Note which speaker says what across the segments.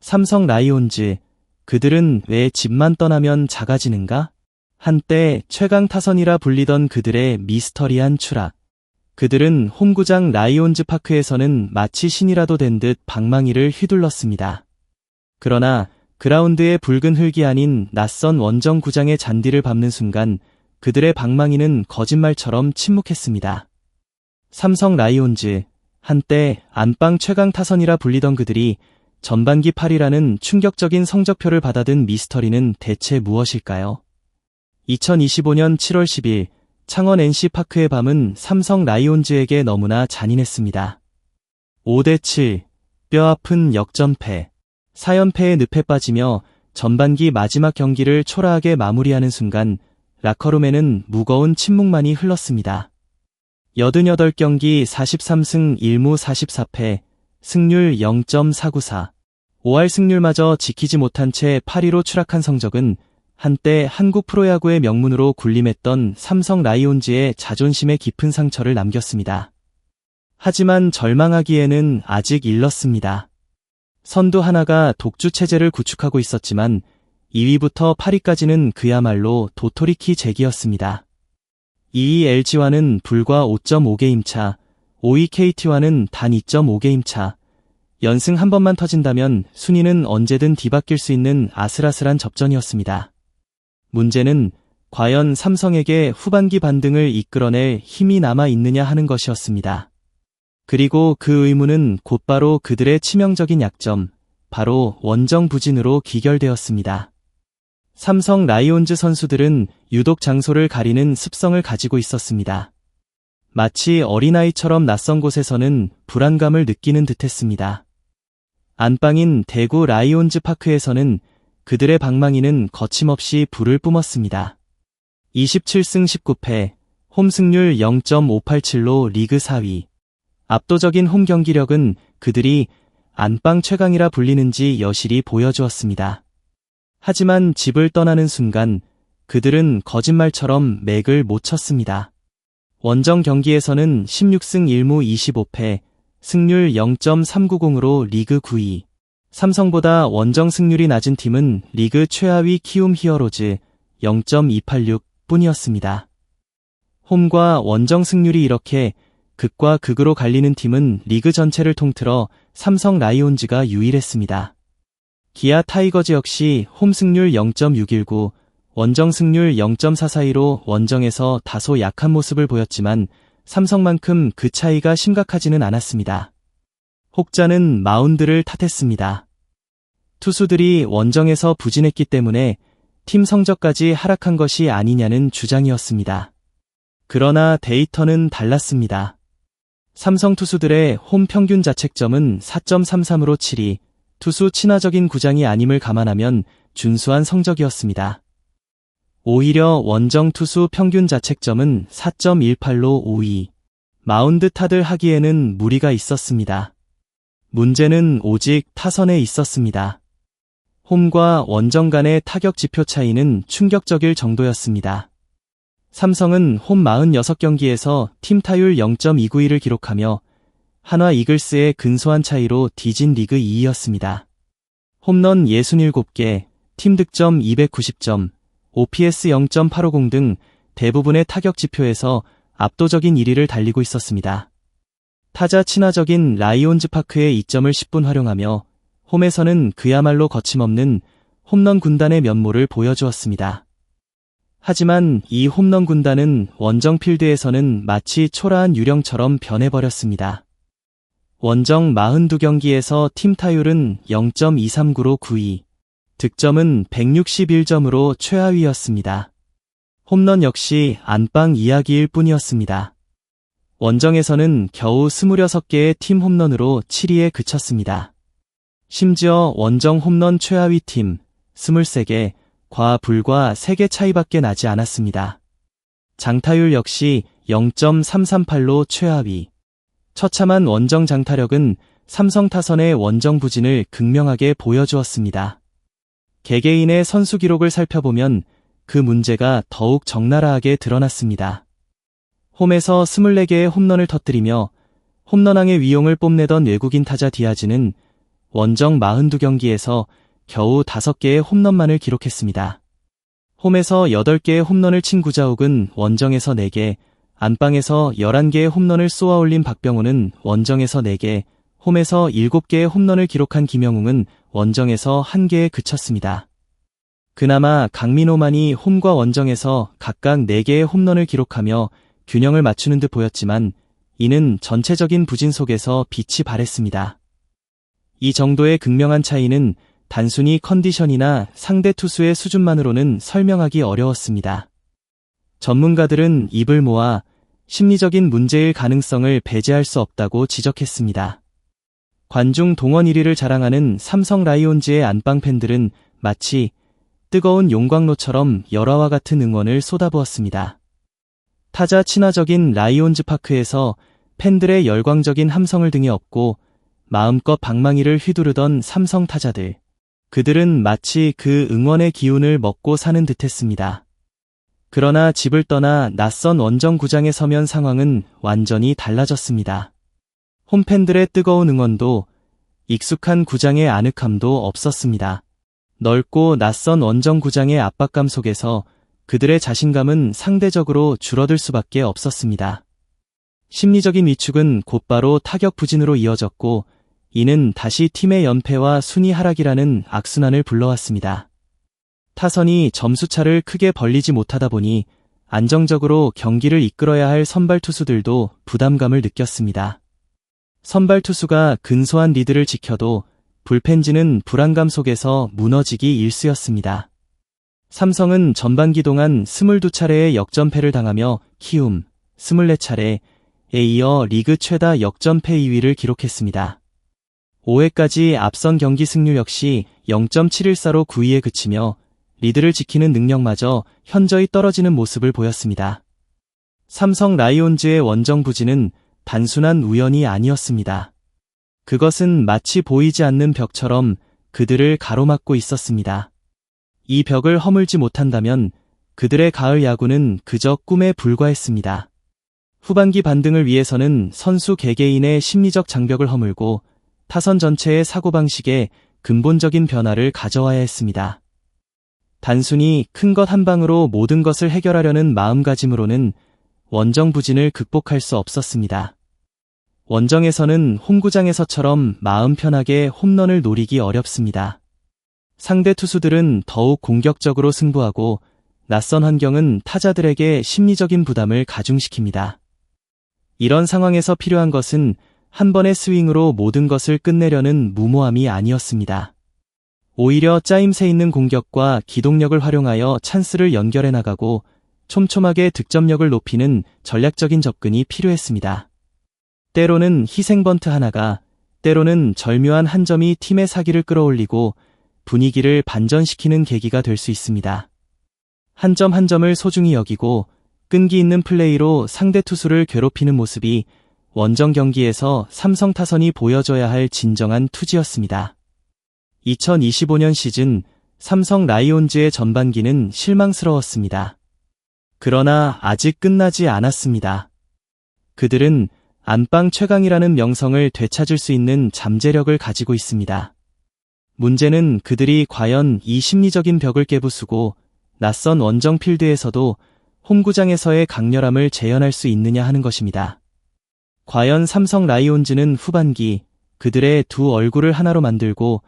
Speaker 1: 삼성 라이온즈, 그들은 왜 집만 떠나면 작아지는가? 한때 최강 타선이라 불리던 그들의 미스터리한 추락. 그들은 홈구장 라이온즈 파크에서는 마치 신이라도 된 듯 방망이를 휘둘렀습니다. 그러나 그라운드의 붉은 흙이 아닌 낯선 원정 구장의 잔디를 밟는 순간 그들의 방망이는 거짓말처럼 침묵했습니다. 삼성 라이온즈, 한때 안방 최강 타선이라 불리던 그들이 전반기 8위라는 충격적인 성적표를 받아든 미스터리는 대체 무엇일까요? 2025년 7월 10일 창원 NC파크의 밤은 삼성 라이온즈에게 너무나 잔인했습니다. 5대7, 뼈아픈 역전패, 4연패의 늪에 빠지며 전반기 마지막 경기를 초라하게 마무리하는 순간 라커룸에는 무거운 침묵만이 흘렀습니다. 88경기 43승 1무 44패, 승률 0.494, 5할 승률마저 지키지 못한 채 8위로 추락한 성적은 한때 한국 프로야구의 명문으로 군림했던 삼성 라이온즈의 자존심에 깊은 상처를 남겼습니다. 하지만 절망하기에는 아직 일렀습니다. 선두 하나가 독주 체제를 구축하고 있었지만 2위부터 8위까지는 그야말로 도토리키 제기였습니다. 2위 LG와는 불과 5.5게임 차, 5위 KT와는 단 2.5게임 차. 연승 한 번만 터진다면 순위는 언제든 뒤바뀔 수 있는 아슬아슬한 접전이었습니다. 문제는 과연 삼성에게 후반기 반등을 이끌어낼 힘이 남아 있느냐 하는 것이었습니다. 그리고 그 의무는 곧바로 그들의 치명적인 약점, 바로 원정 부진으로 기결되었습니다. 삼성 라이온즈 선수들은 유독 장소를 가리는 습성을 가지고 있었습니다. 마치 어린아이처럼 낯선 곳에서는 불안감을 느끼는 듯했습니다. 안방인 대구 라이온즈 파크에서는 그들의 방망이는 거침없이 불을 뿜었습니다. 27승 19패, 홈 승률 0.587로 리그 4위. 압도적인 홈 경기력은 그들이 안방 최강이라 불리는지 여실히 보여주었습니다. 하지만 집을 떠나는 순간 그들은 거짓말처럼 맥을 못 쳤습니다. 원정 경기에서는 16승 1무 25패, 승률 0.390으로 리그 9위. 삼성보다 원정 승률이 낮은 팀은 리그 최하위 키움 히어로즈 0.286 뿐이었습니다. 홈과 원정 승률이 이렇게 극과 극으로 갈리는 팀은 리그 전체를 통틀어 삼성 라이온즈가 유일했습니다. 기아 타이거즈 역시 홈 승률 0.619, 원정 승률 0.442로 원정에서 다소 약한 모습을 보였지만 삼성만큼 그 차이가 심각하지는 않았습니다. 혹자는 마운드를 탓했습니다. 투수들이 원정에서 부진했기 때문에 팀 성적까지 하락한 것이 아니냐는 주장이었습니다. 그러나 데이터는 달랐습니다. 삼성 투수들의 홈 평균 자책점은 4.33으로 7위, 투수 친화적인 구장이 아님을 감안하면 준수한 성적이었습니다. 오히려 원정 투수 평균 자책점은 4.18로 5위. 마운드 탓을 하기에는 무리가 있었습니다. 문제는 오직 타선에 있었습니다. 홈과 원정 간의 타격 지표 차이는 충격적일 정도였습니다. 삼성은 홈 46경기에서 팀 타율 0.291을 기록하며 한화 이글스의 근소한 차이로 뒤진 리그 2위였습니다. 홈런 67개, 팀 득점 290점, OPS 0.850 등 대부분의 타격 지표에서 압도적인 1위를 달리고 있었습니다. 타자 친화적인 라이온즈 파크의 이점을 10분 활용하며 홈에서는 그야말로 거침없는 홈런 군단의 면모를 보여주었습니다. 하지만 이 홈런 군단은 원정 필드에서는 마치 초라한 유령처럼 변해버렸습니다. 원정 42경기에서 팀 타율은 0.239로 9위, 득점은 161점으로 최하위였습니다. 홈런 역시 안방 이야기일 뿐이었습니다. 원정에서는 겨우 26개의 팀 홈런으로 7위에 그쳤습니다. 심지어 원정 홈런 최하위 팀 23개, 과 불과 3개 차이밖에 나지 않았습니다. 장타율 역시 0.338로 최하위. 처참한 원정 장타력은 삼성 타선의 원정 부진을 극명하게 보여주었습니다. 개개인의 선수 기록을 살펴보면 그 문제가 더욱 적나라하게 드러났습니다. 홈에서 24개의 홈런을 터뜨리며 홈런왕의 위용을 뽐내던 외국인 타자 디아즈는 원정 42경기에서 겨우 5개의 홈런만을 기록했습니다. 홈에서 8개의 홈런을 친 구자욱은 원정에서 4개, 안방에서 11개의 홈런을 쏘아 올린 박병호는 원정에서 4개, 홈에서 7개의 홈런을 기록한 김영웅은 원정에서 1개에 그쳤습니다. 그나마 강민호만이 홈과 원정에서 각각 4개의 홈런을 기록하며 균형을 맞추는 듯 보였지만 이는 전체적인 부진 속에서 빛이 발했습니다. 이 정도의 극명한 차이는 단순히 컨디션이나 상대 투수의 수준만으로는 설명하기 어려웠습니다. 전문가들은 입을 모아 심리적인 문제일 가능성을 배제할 수 없다고 지적했습니다. 관중 동원 1위를 자랑하는 삼성 라이온즈의 안방 팬들은 마치 뜨거운 용광로처럼 열화와 같은 응원을 쏟아부었습니다. 타자 친화적인 라이온즈 파크에서 팬들의 열광적인 함성을 등에 업고 마음껏 방망이를 휘두르던 삼성 타자들. 그들은 마치 그 응원의 기운을 먹고 사는 듯했습니다. 그러나 집을 떠나 낯선 원정 구장에 서면 상황은 완전히 달라졌습니다. 홈팬들의 뜨거운 응원도 익숙한 구장의 아늑함도 없었습니다. 넓고 낯선 원정 구장의 압박감 속에서 그들의 자신감은 상대적으로 줄어들 수밖에 없었습니다. 심리적인 위축은 곧바로 타격 부진으로 이어졌고 이는 다시 팀의 연패와 순위 하락이라는 악순환을 불러왔습니다. 타선이 점수차를 크게 벌리지 못하다 보니 안정적으로 경기를 이끌어야 할 선발 투수들도 부담감을 느꼈습니다. 선발 투수가 근소한 리드를 지켜도 불펜진은 불안감 속에서 무너지기 일쑤였습니다. 삼성은 전반기 동안 22차례의 역전패를 당하며 키움 24차례에 이어 리그 최다 역전패 2위를 기록했습니다. 5회까지 앞선 경기 승률 역시 0.714로 9위에 그치며 리드를 지키는 능력마저 현저히 떨어지는 모습을 보였습니다. 삼성 라이온즈의 원정 부진은 단순한 우연이 아니었습니다. 그것은 마치 보이지 않는 벽처럼 그들을 가로막고 있었습니다. 이 벽을 허물지 못한다면 그들의 가을 야구는 그저 꿈에 불과했습니다. 후반기 반등을 위해서는 선수 개개인의 심리적 장벽을 허물고 타선 전체의 사고방식에 근본적인 변화를 가져와야 했습니다. 단순히 큰 것 한 방으로 모든 것을 해결하려는 마음가짐으로는 원정 부진을 극복할 수 없었습니다. 원정에서는 홈구장에서처럼 마음 편하게 홈런을 노리기 어렵습니다. 상대 투수들은 더욱 공격적으로 승부하고 낯선 환경은 타자들에게 심리적인 부담을 가중시킵니다. 이런 상황에서 필요한 것은 한 번의 스윙으로 모든 것을 끝내려는 무모함이 아니었습니다. 오히려 짜임새 있는 공격과 기동력을 활용하여 찬스를 연결해 나가고 촘촘하게 득점력을 높이는 전략적인 접근이 필요했습니다. 때로는 희생번트 하나가, 때로는 절묘한 한 점이 팀의 사기를 끌어올리고 분위기를 반전시키는 계기가 될 수 있습니다. 한 점한 점을 소중히 여기고 끈기 있는 플레이로 상대 투수를 괴롭히는 모습이 원정 경기에서 삼성 타선이 보여줘야 할 진정한 투지였습니다. 2025년 시즌 삼성 라이온즈의 전반기는 실망스러웠습니다. 그러나 아직 끝나지 않았습니다. 그들은 안방 최강이라는 명성을 되찾을 수 있는 잠재력을 가지고 있습니다. 문제는 그들이 과연 이 심리적인 벽을 깨부수고 낯선 원정 필드에서도 홈구장에서의 강렬함을 재현할 수 있느냐 하는 것입니다. 과연 삼성 라이온즈는 후반기 그들의 두 얼굴을 하나로 만들고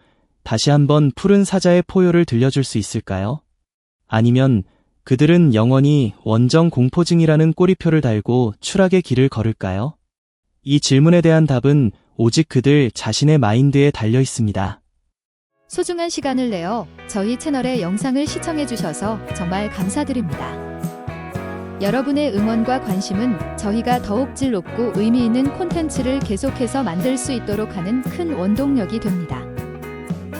Speaker 1: 다시 한번 푸른 사자의 포효를 들려줄 수 있을까요? 아니면 그들은 영원히 원정 공포증이라는 꼬리표를 달고 추락의 길을 걸을까요? 이 질문에 대한 답은 오직 그들 자신의 마인드에 달려 있습니다.
Speaker 2: 소중한 시간을 내어 저희 채널의 영상을 시청해 주셔서 정말 감사드립니다. 여러분의 응원과 관심은 저희가 더욱 질 높고 의미 있는 콘텐츠를 계속해서 만들 수 있도록 하는 큰 원동력이 됩니다.